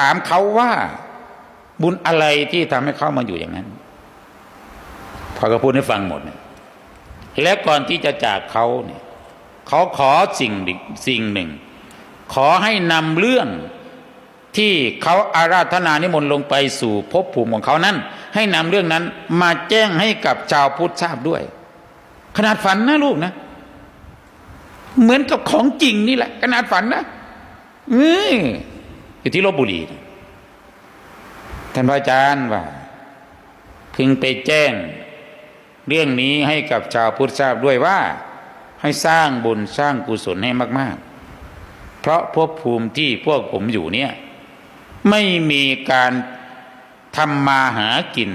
ถามเขาว่าบุญอะไรที่ทำให้เขามาอยู่อย่างนั้น พอก็พูดให้ฟังหมดเนี่ยและก่อนที่จะจากเขาเนี่ยเขาขอสิ่งสิ่งหนึ่ง ขอให้นำเรื่องที่เขาอาราธนานิมนต์ลงไปสู่ภพภูมิของเขานั้น ให้นำเรื่องนั้นมาแจ้งให้กับชาวพุทธทราบด้วย ขนาดฝันนะลูกนะ เหมือนกับของจริงนี่แหละ ขนาดฝันนะเออ อยู่ที่ลบบุรีท่านพระอาจารย์ว่าพึงไปแจ้ง เรื่องนี้ให้กับชาวพุทธทราบด้วยว่า ให้สร้างบุญสร้างกุศลให้มาก ๆ เพราะภพภูมิที่พวกผมอยู่เนี่ย ไม่มีการทำมาหากิน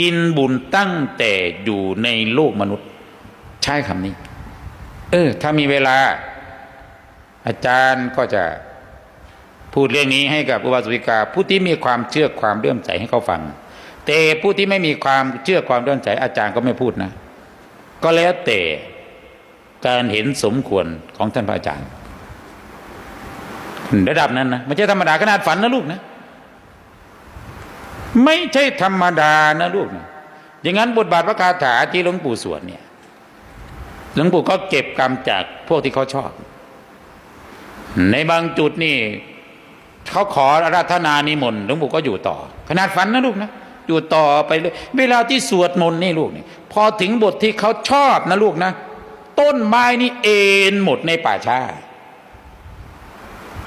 กินบุญตั้งแต่อยู่ในโลกมนุษย์ ใช่คำนี้ เออ ถ้ามีเวลา อาจารย์ก็จะ พูดเรื่องนี้ให้กับอุบาสิกา ผู้ที่มีความเชื่อความเลื่อมใสให้เขาฟัง แต่ผู้ที่ไม่มีความเชื่อความเลื่อมใสอาจารย์ก็ไม่พูดนะ ก็แล้วแต่การเห็นสมควรของท่านพระอาจารย์ ระดับนั้นนะไม่ใช่ธรรมดาขนาดฝันนะลูกนะ ไม่ใช่ธรรมดานะลูกนะอย่างนั้นบทบาทพระคาถาที่หลวงปู่สวดเนี่ยหลวงปู่ก็เก็บกรรมจากพวกที่เขาชอบ ในบางจุดนี่ เขาขออาราธนานิมนต์หลวงปู่ก็อยู่ต่อ ขนาดฝันนะลูกนะอยู่ต่อไปเลยเวลาที่สวดมนต์นี่ลูกนี่พอถึงบทที่เขาชอบนะลูกนะ ต้นไม้นี่เอ็นหมดในป่าช้า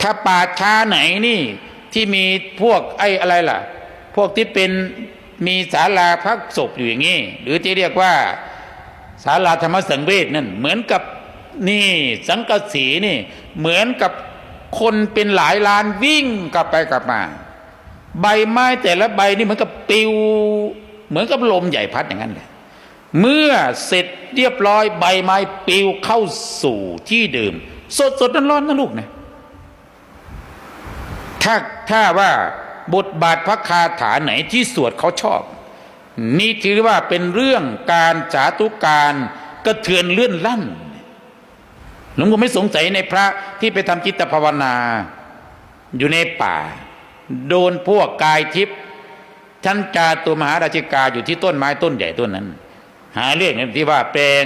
ถ้าป่าช้าไหนนี่ ที่มีพวกไอ้อะไรล่ะ พวกที่เป็นมีศาลาพักศพอยู่อย่างนี้หรือที่เรียกว่าศาลาธรรมสังเวชนั่นเหมือนกับนี่สังกสีนี่ เหมือนกับ คนเป็นหลายล้านวิ่งกลับไปกลับมา ใบไม้แต่ละใบนี่เหมือนกับปิว เหมือนกับลมใหญ่พัดอย่างนั้นเลยเมื่อเสร็จเรียบร้อยใบไม้ปิวเข้าสู่ที่เดิมสดสดร้อนๆนะลูกนะถ้าถ้าว่าบทบาทพระคาถาไหนที่สวดเขาชอบ นี่ถือว่าเป็นเรื่องการสาธุการกระเทือนเลื่อนลั่น หลวงพ่อไม่สงสัยในพระที่ไปทำจิตภาวนา อยู่ในป่า โดนพวกกายทิพย์ชั้นจาตัวมหาราชิกาอยู่ที่ต้นไม้ต้นใหญ่ต้นนั้น หาเรื่องที่ว่าแปลง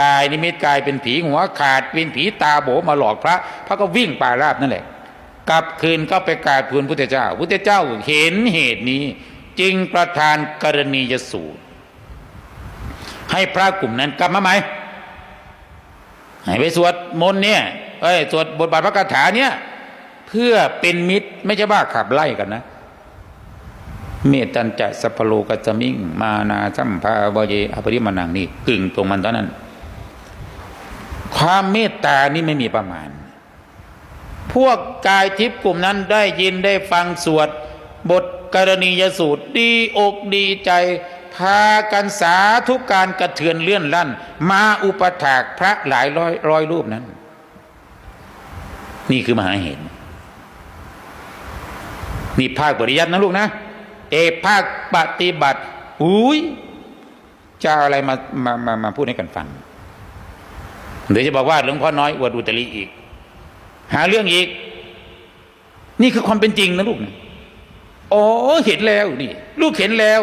กายนิมิตกายเป็นผีหัวขาดเป็นผีตาโบมาหลอกพระ พระก็วิ่งป่าราบนั่นแหละ กลับคืนก็ไปกราบทูลพุทธเจ้า พุทธเจ้าเห็นเหตุนี้ จึงประทานกรณียสูตร ให้พระกลุ่มนั้นกลับมาไหม ให้ไปสวดมนต์เนี่ย เอ้ยสวดบทบาทพระคาถาเนี่ย เพื่อเป็นมิตรไม่ใช่ว่าขับไล่กันนะ เมตตันจะสัพพโลกัสมิง มานาสัมภาวเยอภริมานังนี่กึ่งตรงมันเท่านั้น ความเมตตานี่ไม่มีประมาณ พวกกายทิพย์กลุ่มนั้นได้ยินได้ฟังสวด บทกรณียสูตรดีอกดีใจ พากันสาธุการกระเทือนเลื่อนลั่น มาอุปถากพระหลายร้อยร้อยรูปนั้น นี่คือมหาเหตุนี่ภาคปริยัตินะลูกนะ เอกภาคปฏิบัติอุ้ยจะอะไรมามามามาพูดให้กันฟังเดี๋ยวจะบอกว่าหลวงพ่อน้อยอวดอุตริอีก หาเรื่องอีก นี่คือความเป็นจริงนะลูกนะโอ้เห็นแล้วนี่ ลูกเห็นแล้ว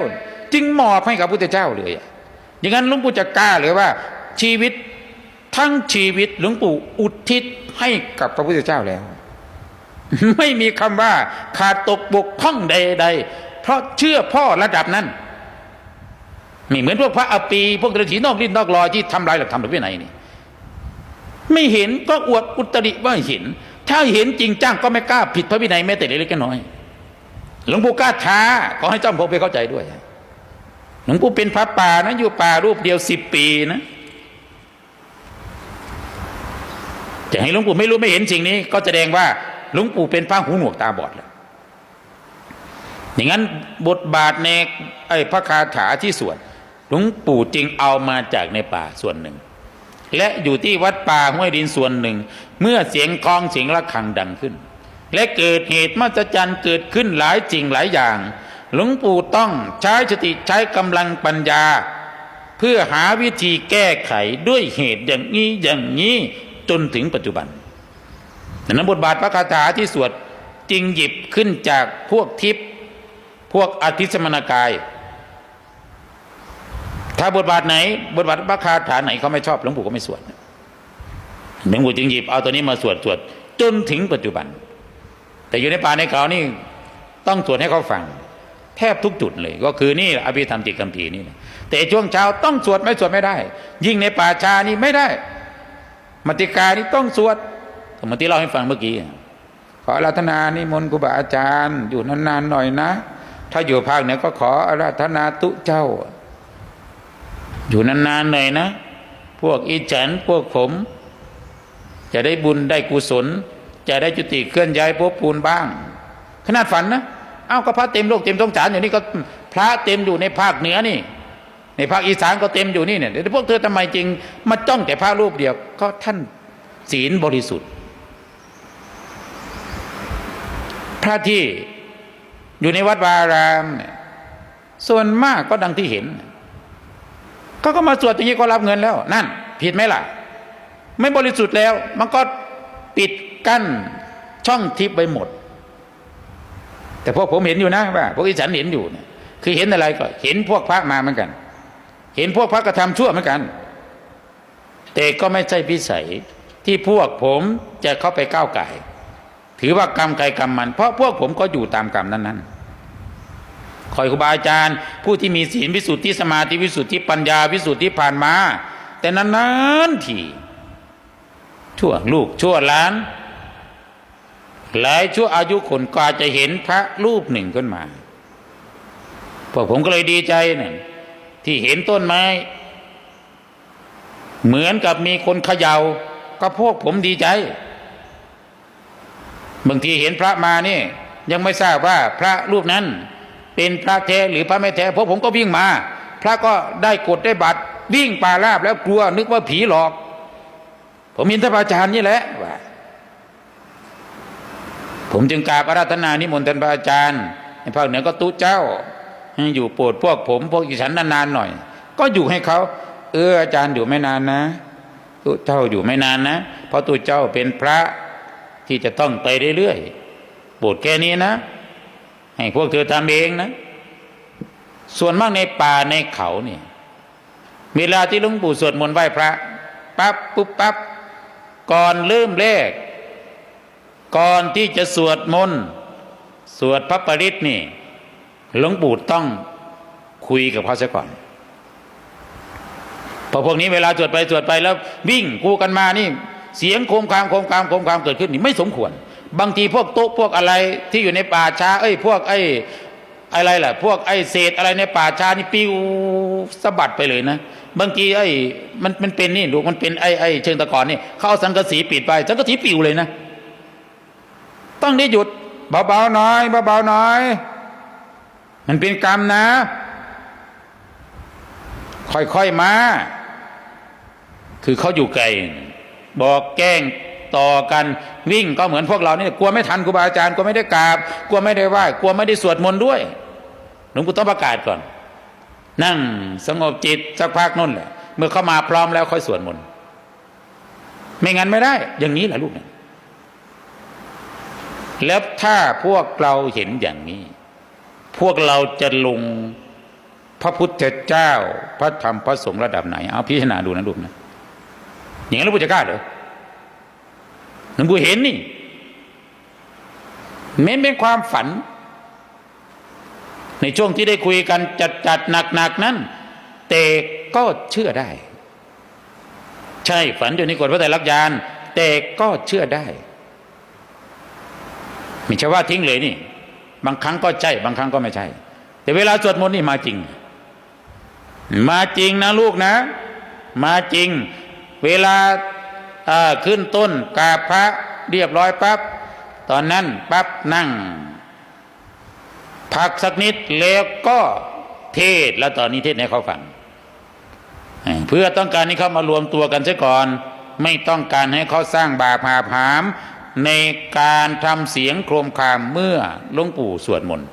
จึงมอบให้กับพุทธเจ้าเลยอย่างนั้นหลวงปู่จะกล้าเลยว่า ชีวิตทั้งชีวิตหลวงปู่อุทิศให้กับพระพุทธเจ้าแล้ว ไม่มีคำว่าขาดตกบกพร่องใด ๆ เพราะเชื่อพ่อระดับนั้นไม่เหมือนพวกพระอปี พวกฤาษีนอกลิ้นนอกลอยที่ทำลายหลักธรรมหรือวินัยนี่ไม่เห็นก็อวดอุตริว่าเห็น ถ้าเห็นจริงจ้างก็ไม่กล้าผิดพระวินัยแม้แต่เล็กๆน้อย หลวงปู่กล้าท้าขอให้เจ้าพงไปเข้าใจด้วย ลวงปู่เป็นพระป่านะอยู่ป่ารูปเดียวสิบปีนะจะให้หลวงปู่ไม่รู้ไม่เห็นสิ่งนี้ ก็แสดงว่าหลวงปู่เป็นพระหูหนวกตาบอดแล้วอย่างนั้นบทบาทในไอ้พระคาถาที่สวดหลวงปู่จึงเอามาจากในป่าส่วนหนึ่ง และอยู่ที่วัดป่าห้วยดินส่วนหนึ่ง เมื่อเสียงกลองเสียงระฆังดังขึ้น และเกิดเหตุมหัศจรรย์เกิดขึ้นหลายจริงหลายอย่าง หลวงปู่ต้องใช้สติใช้กำลังปัญญา เพื่อหาวิธีแก้ไขด้วยเหตุอย่างนี้อย่างนี้จนถึงปัจจุบันดังนั้นบทบาทพระคาถาที่สวดจึงหยิบขึ้นจากพวกทิพย์พวกอธิสมนกาย ถ้าบทบาทไหน บทบาทพระคาถาไหนเขาไม่ชอบหลวงปู่ก็ไม่สวดหลวงปู่จึงหยิบเอาตัวนี้มาสวดสวดจนถึงปัจจุบัน แต่อยู่ในป่าในเขานี่ต้องสวดให้เขาฟัง แทบทุกจุดเลย ก็คือนี่อภิธรรมจิตกัมพีร์นี่นะแต่ช่วงเช้าต้องสวดไม่สวดไม่ได้ ยิ่งในป่าชานี่ไม่ได้มติกานี่ต้องสวดสมมติเล่าให้ฟังเมื่อกี้ขออาราธนานิมนต์ครูบาอาจารย์ อยู่นานๆหน่อยนะ ถ้าอยู่ภาคเหนือก็ขออาราธนาตุเจ้า อยู่นานๆหน่อยนะ พวกอีจันพวกผม จะได้บุญได้กุศล จะได้จุติเคลื่อนย้ายภพภูมิบ้าง ขนาดฝันนะ เอ้าก็พระเต็มโลกเต็มสงสารอยู่นี่ก็พระเต็มอยู่ในภาคเหนือนี่ ในภาคอีสานก็เต็มอยู่นี่เนี่ยแต่พวกเธอทำไมจริงมาจ้องแต่พระรูปเดียวก็ท่านศีลบริสุทธิ์ พระที่อยู่ในวัดวาอารามเนี่ยส่วนมากก็ดังที่เห็นก็ก็มาสวดอย่างนี้ก็รับเงินแล้ว นั่น ผิดไหมล่ะ ไม่บริสุทธิ์แล้ว มันก็ปิดกั้นช่องทิพย์ไปหมด แต่พวกผมเห็นอยู่นะว่าพวกอีสันเห็นอยู่เนี่ยคือเห็นอะไรก็ เห็นพวกพระมาเหมือนกัน เห็นพวกพระกระทำชั่วเหมือนกัน แต่ก็ไม่ใช่พิสัยที่พวกผมจะเข้าไปก้าวไก่ ถือว่ากรรมใครกรรมมัน เพราะพวกผมก็อยู่ตามกรรมนั้นๆคอยครูบาอาจารย์ ผู้ที่มีศีลวิสุทธิสมาธิวิสุทธิปัญญาวิสุทธิผ่านมา แต่นานๆทีชั่วลูกชั่วล้าน หลายชั่วอายุคนก็อาจจะเห็นพระรูปหนึ่งขึ้นมาพวกผมก็เลยดีใจเนี่ยที่เห็นต้นไม้ เหมือนกับมีคนเขยา่าก็พวกผมดีใจบางทีเห็นพระมานี่ยังไม่ทราบว่าพระรูปนั้น เป็นพระแท้หรือพระไม่แท้เพราะผมก็วิ่งมา พระก็ได้กดได้บัตรวิ่งป่าราบแล้วกลัวนึกว่าผีหลอก ผมเห็นท่านพระอาจารย์นี่แหละ ผมจึงกราบอาราธนานิมนต์ท่านพระอาจารย์ในภาคเหนือก็ตู้เจ้าให้อยู่โปรดพวกผมพวกอีฉันนานๆหน่อย ก็อยู่ให้เขาเอออาจารย์อยู่ไม่นานนะตู้เจ้าอยู่ไม่นานนะ เพราะตู้เจ้าเป็นพระที่จะต้องไปเรื่อยๆโปรดแค่นี้นะ ให้พวกเธอทำเองนะ ส่วนมากในป่าในเขาเนี่ยเวลาที่หลวงปู่สวดมนต์ไหว้พระปั๊บปุ๊บปั๊บก่อนเริ่มแรก ก่อนที่จะสวดมนต์สวดพระปริตนี่หลวงปู่ต้องคุยกับเขาซะก่อนพอพวกนี้เวลาสวดไปสวดไปแล้ว วิ่งคู่กันมานี่ เสียงโคมคามโคมคามโคมคามเกิดขึ้นนี่ไม่สมควร บางทีพวกโต๊ะพวกอะไรที่อยู่ในป่าช้า เอ้ย พวกไอ้อะไรล่ะ พวกไอ้เศษอะไรในป่าช้านี่ปิวสะบัดไปเลยนะบางทีไอ้มันมันเป็นนี่ดูมันเป็นไอ้ไอ้เชิงตะกอนนี่เขาเอาสังกะสีปิดไป สังกะสีปิวเลยนะ ต้องได้หยุดเบาๆหน่อยเบาๆหน่อย มันเป็นกรรมนะ ค่อยๆมา คือเขาอยู่ไกลบอกแกล้งต่อกันวิ่งก็เหมือนพวกเราเนี่ยกลัวไม่ทันครูบาอาจารย์กลัวไม่ได้กราบกลัวไม่ได้ไหว้กลัวไม่ได้สวดมนต์ด้วยหลวงปู่ต้องประกาศก่อน นั่งสงบจิตสักพักนั่นแหละเมื่อเข้ามาพร้อมแล้วค่อยสวดมนต์ไม่งั้นไม่ได้ อย่างนี้แหละลูกเนี่ย แล้วถ้าพวกเราเห็นอย่างนี้ พวกเราจะลงพระพุทธเจ้า พระธรรมพระสงฆ์ระดับไหน เอาพิจารณาดูนะลูกนะอย่างนั้นหลวงปู่จะกล้าเหรอหลวงปู่เห็นนี่เม้นเป็นความฝัน ในช่วงที่ได้คุยกันจัดจัดหนักหนักนั้น แต่ก็เชื่อได้ ใช่ฝันอยู่ในกฎพระไตรลักษณ์ยานแต่ก็เชื่อได้ ไม่ใช่ว่าทิ้งเลยนี่ บางครั้งก็ใช่ บางครั้งก็ไม่ใช่ แต่เวลาสวดมนต์นี่มาจริง มาจริงนะลูกนะ มาจริง เวลาขึ้นต้นกราบพระเรียบร้อยปั๊บตอนนั้นปั๊บนั่ง พักสักนิดแล้วก็เทศแล้วตอนนี้เทศให้เขาฟังเพื่อต้องการให้เขามารวมตัวกันเสียก่อน ไม่ต้องการให้เขาสร้างบาปหาผาม ในการทำเสียงโครมคามเมื่อหลวงปู่สวดมนต์